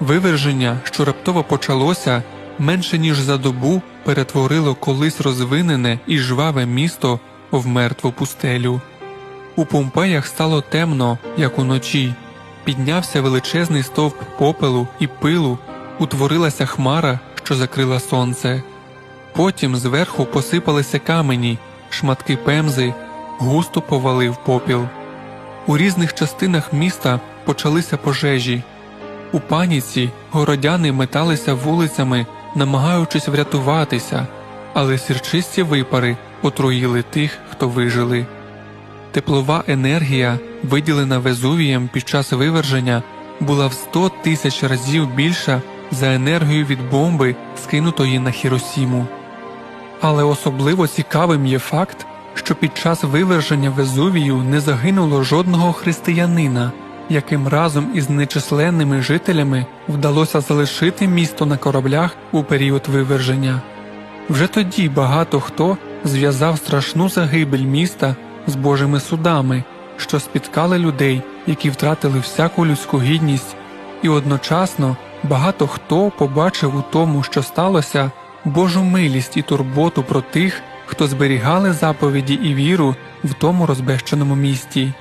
Виверження, що раптово почалося, менше ніж за добу перетворило колись розвинене і жваве місто в мертву пустелю. У Помпеях стало темно, як уночі. Піднявся величезний стовп попелу і пилу, утворилася хмара, що закрила сонце. Потім зверху посипалися камені, шматки пемзи, густо повалив попіл. У різних частинах міста почалися пожежі. У паніці городяни металися вулицями, намагаючись врятуватися, але сірчисті випари отруїли тих, хто вижили. Теплова енергія, виділена Везувієм під час виверження, була в 100 тисяч разів більша за енергію від бомби, скинутої на Хіросіму. Але особливо цікавим є факт, що під час виверження Везувію не загинуло жодного християнина, яким разом із нечисленними жителями вдалося залишити місто на кораблях у період виверження. Вже тоді багато хто зв'язав страшну загибель міста з Божими судами, що спіткали людей, які втратили всяку людську гідність, і одночасно багато хто побачив у тому, що сталося, Божу милість і турботу про тих, хто зберігали заповіді і віру в тому розбещеному місті.